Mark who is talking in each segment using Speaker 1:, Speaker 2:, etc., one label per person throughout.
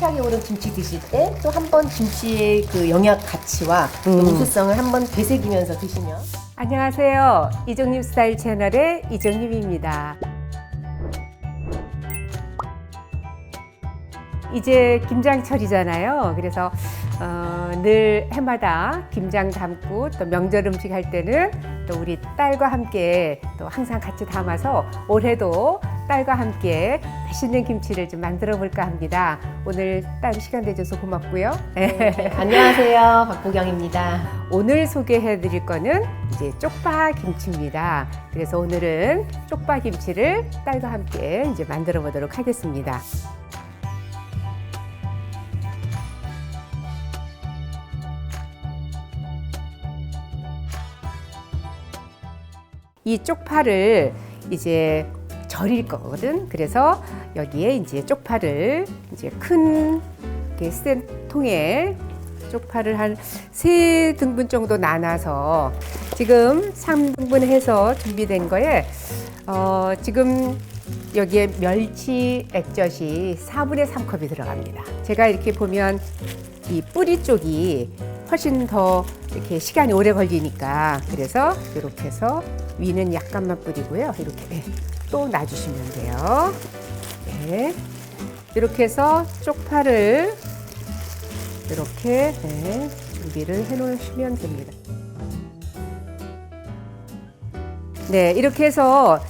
Speaker 1: 식탁에 오른 김치 드실 때 또 한 번 김치의 그 영양 가치와 또
Speaker 2: 음.
Speaker 1: 우수성을 한 번 되새기면서 드시면
Speaker 2: 안녕하세요. 이정님 스타일 채널의 이정님입니다. 이제 김장철이잖아요. 그래서 어, 늘 해마다 김장 담고 또 명절 음식 할 때는 또 우리 딸과 함께 또 항상 같이 담아서 올해도 딸과 함께 맛있는 김치를 좀 만들어 볼까 합니다. 오늘 딸 시간 내줘서 고맙고요.
Speaker 1: 네, 안녕하세요 박보경입니다.
Speaker 2: 오늘 소개해 드릴 거는 이제 쪽파 김치입니다. 그래서 오늘은 쪽파 김치를 딸과 함께 이제 만들어 보도록 하겠습니다. 이 쪽파를 이제 절일 거거든. 그래서 여기에 이제 쪽파를 이제 큰센 통에 쪽파를 한 세 등분 정도 나눠서 지금 3등분 해서 준비된 거에 어, 지금 여기에 멸치 액젓이 4분의 3컵이 들어갑니다. 제가 이렇게 보면 이 뿌리 쪽이 훨씬 더 이렇게 시간이 오래 걸리니까 그래서 이렇게 해서 위는 약간만 뿌리고요. 이렇게 또 놔주시면 돼요. 네. 이렇게 해서 쪽파를 이렇게 네, 준비를 해 놓으시면 됩니다. 네, 이렇게 해서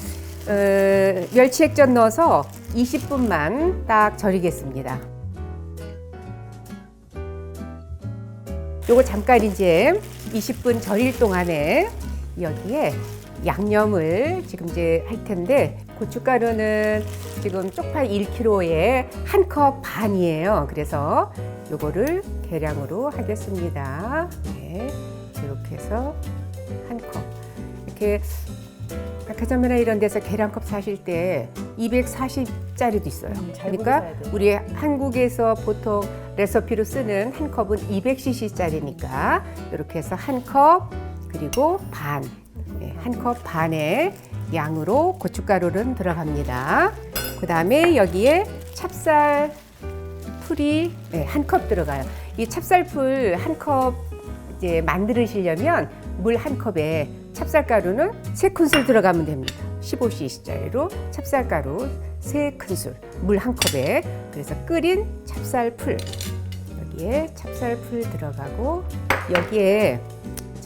Speaker 2: 어, 멸치 액젓 넣어서 20분만 딱 절이겠습니다. 요거 잠깐 이제 20분 절일 동안에 여기에 양념을 지금 이제 할 텐데 고춧가루는 지금 쪽파 1kg에 한 컵 반이에요. 그래서 요거를 계량으로 하겠습니다. 네, 이렇게 해서 한 컵. 이렇게 백화점이나 이런 데서 계량컵 사실 때 240짜리도 있어요.
Speaker 1: 음, 잘
Speaker 2: 그러니까. 우리 한국에서 보통 레시피로 쓰는 한 컵은 200cc짜리니까 이렇게 해서 한 컵 그리고 반, 네, 한 컵 반의 양으로 고춧가루는 들어갑니다. 그 다음에 여기에 찹쌀 풀이 네, 한컵 들어가요. 이 찹쌀풀 한 컵 이제 만드시려면 물 한 컵에 찹쌀가루는 세 큰술 들어가면 됩니다. 15cc짜리로 찹쌀가루 세 큰술, 물 한 컵에 그래서 끓인 찹쌀풀 여기에 찹쌀풀 들어가고 여기에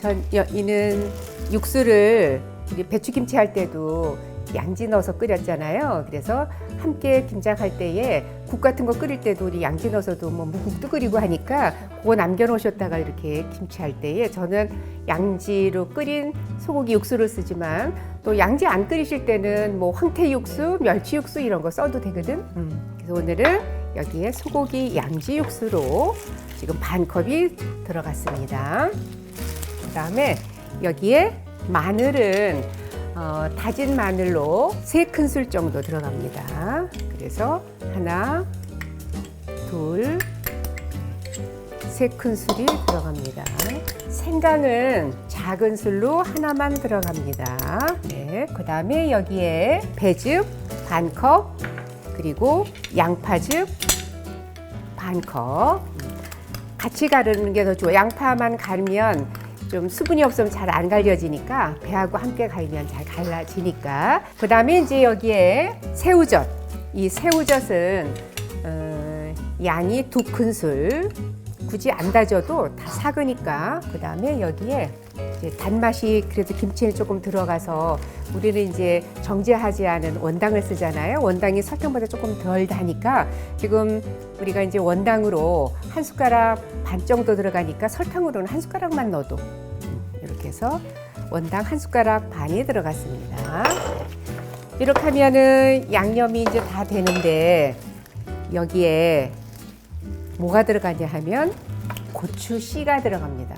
Speaker 2: 전 여- 이는 육수를 배추김치 할 때도 양지 넣어서 끓였잖아요. 그래서 함께 김장 할 때에 국 같은 거 끓일 때도 우리 양지 넣어서도 뭐 묵국도 끓이고 하니까 그거 남겨놓으셨다가 이렇게 김치 할 때에 저는 양지로 끓인 소고기 육수를 쓰지만 또 양지 안 끓이실 때는 뭐 황태 육수, 멸치 육수 이런 거 써도 되거든. 음, 그래서 오늘은 여기에 소고기 양지 육수로 지금 반 컵이 들어갔습니다. 그다음에 여기에 마늘은 어, 다진 마늘로 세 큰술 정도 들어갑니다. 그래서 하나, 둘, 세 큰술이 들어갑니다. 생강은 작은 술로 하나만 들어갑니다. 네, 그 다음에 여기에 배즙 반 컵, 그리고 양파즙 반 컵. 같이 가르는 게 더 좋아요. 양파만 갈면 좀 수분이 없으면 잘 안 갈려지니까 배하고 함께 갈면 잘 갈라지니까. 그 다음에 이제 여기에 새우젓. 이 새우젓은 어, 양이 두 큰술. 굳이 안 다져도 다 삭으니까. 그 다음에 여기에 이제 단맛이 그래도 김치에 조금 들어가서 우리는 이제 정제하지 않은 원당을 쓰잖아요. 원당이 설탕보다 조금 덜 다니까 지금 우리가 이제 원당으로 한 숟가락 반 정도 들어가니까 설탕으로는 한 숟가락만 넣어도 음, 이렇게 해서 원당 한 숟가락 반이 들어갔습니다. 이렇게 하면은 양념이 이제 다 되는데 여기에 뭐가 들어가냐 하면 고추 씨가 들어갑니다.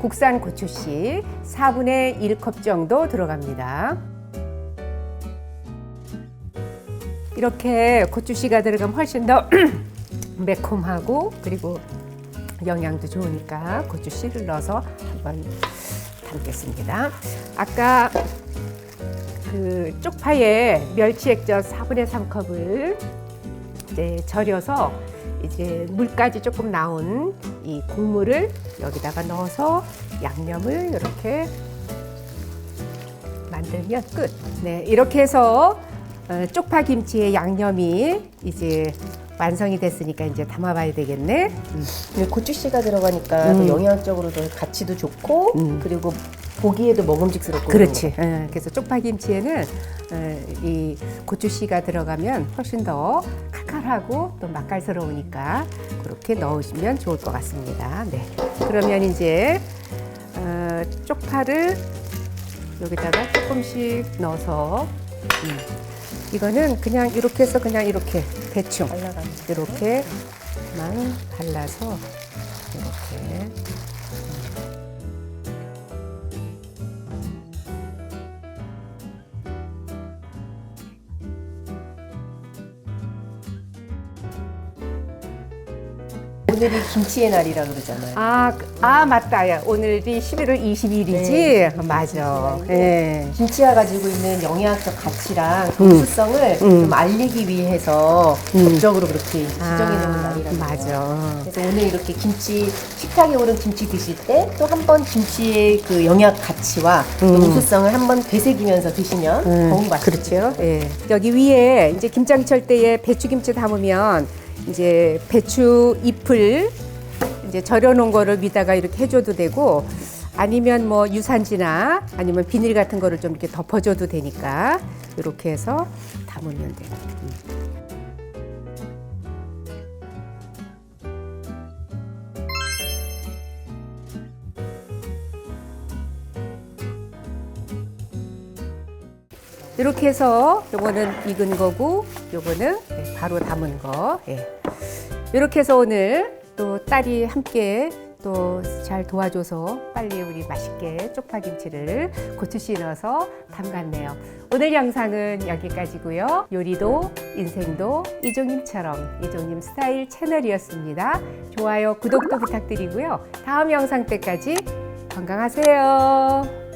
Speaker 2: 국산 고추 씨 4분의 1컵 정도 들어갑니다. 이렇게 고추 씨가 들어가면 훨씬 더 매콤하고 그리고 영양도 좋으니까 고추 씨를 넣어서 한번 담겠습니다. 아까 그 쪽파에 멸치 액젓 4분의 3컵을 이제 절여서 이제 물까지 조금 나온 이 국물을 여기다가 넣어서 양념을 이렇게 만들면 끝. 네, 이렇게 해서 어, 쪽파 김치의 양념이 이제 완성이 됐으니까 이제 담아봐야 되겠네.
Speaker 1: 근데 고추씨가 들어가니까
Speaker 2: 음.
Speaker 1: 또 영양적으로도 가치도 좋고
Speaker 2: 음.
Speaker 1: 그리고 보기에도 먹음직스럽고
Speaker 2: 그렇지. 예, 그래서 쪽파 김치에는 어, 이 고추씨가 들어가면 훨씬 더 칼칼하고 또 맛깔스러우니까 그렇게 넣으시면 좋을 것 같습니다. 네. 그러면 이제 어, 쪽파를 여기다가 조금씩 넣어서 음, 이거는 그냥 이렇게 해서 그냥 이렇게 대충
Speaker 1: 올라가는
Speaker 2: 이렇게만 발라서 이렇게
Speaker 1: 오늘이 김치의 날이라 그러잖아요.
Speaker 2: 아, 그- 아 맞다. 야, 오늘이 11월 20일이지?
Speaker 1: 네.
Speaker 2: 맞아. 예.
Speaker 1: 김치가 가지고 있는 영양적 가치랑 독수성을
Speaker 2: 음.
Speaker 1: 좀 알리기 위해서
Speaker 2: 음.
Speaker 1: 법적으로 그렇게 이제 지정해 놓은
Speaker 2: 아,
Speaker 1: 날이라고.
Speaker 2: 맞아.
Speaker 1: 그래서 오늘 이렇게 김치 식탁에 오른 김치 드실 때 또 한 번 김치의 그 영양 가치와
Speaker 2: 음.
Speaker 1: 독수성을 한 번 되새기면서 드시면
Speaker 2: 음,
Speaker 1: 더욱 맛있죠.
Speaker 2: 그렇죠. 예. 여기 위에 이제 김장철 때에 배추김치 담으면 이제 배추 잎을 이제 절여놓은 거를 위다가 이렇게 해줘도 되고 아니면 뭐 유산지나 아니면 비닐 같은 거를 좀 이렇게 덮어줘도 되니까 이렇게 해서 담으면 돼요. 이렇게 해서 요거는 익은 거고 요거는 네, 바로 담은 거. 예. 이렇게 해서 오늘 또 딸이 함께 또 잘 도와줘서 빨리 우리 맛있게 쪽파김치를 고추씨 넣어서 담갔네요. 오늘 영상은 여기까지고요. 요리도 인생도 이종님처럼 이종님 스타일 채널이었습니다. 좋아요, 구독도 부탁드리고요. 다음 영상 때까지 건강하세요.